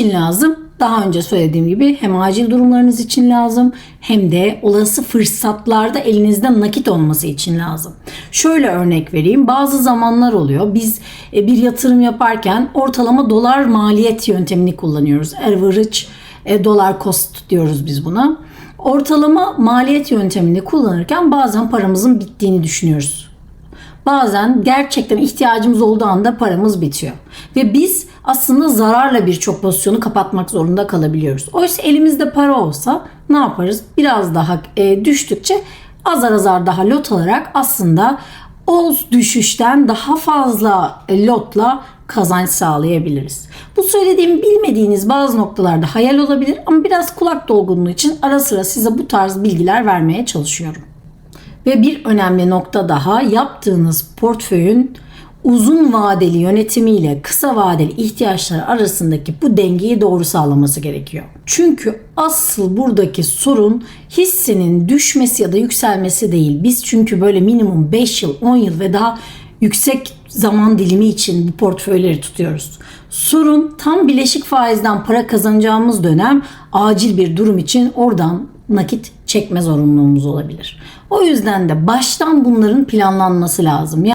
için lazım? Daha önce söylediğim gibi hem acil durumlarınız için lazım hem de olası fırsatlarda elinizde nakit olması için lazım. Şöyle örnek vereyim. Bazı zamanlar oluyor. Biz e, bir yatırım yaparken ortalama dolar maliyet yöntemini kullanıyoruz. Average e, dolar cost diyoruz biz buna. Ortalama maliyet yöntemini kullanırken bazen paramızın bittiğini düşünüyoruz. Bazen gerçekten ihtiyacımız olduğu anda paramız bitiyor. Ve biz aslında zararla birçok pozisyonu kapatmak zorunda kalabiliyoruz. Oysa elimizde para olsa ne yaparız? Biraz daha e, düştükçe azar azar daha lot alarak aslında o düşüşten daha fazla e, lotla kazanç sağlayabiliriz. Bu söylediğim bilmediğiniz bazı noktalarda hayal olabilir ama biraz kulak dolgunluğu için ara sıra size bu tarz bilgiler vermeye çalışıyorum. Ve bir önemli nokta daha yaptığınız portföyün uzun vadeli yönetimiyle kısa vadeli ihtiyaçlar arasındaki bu dengeyi doğru sağlaması gerekiyor. Çünkü asıl buradaki sorun hissinin düşmesi ya da yükselmesi değil. Biz çünkü böyle minimum 5 yıl, 10 yıl ve daha yüksek zaman dilimi için bu portföyleri tutuyoruz. Sorun tam bileşik faizden para kazanacağımız dönem acil bir durum için oradan nakit çekme zorunluluğumuz olabilir. O yüzden de baştan bunların planlanması lazım.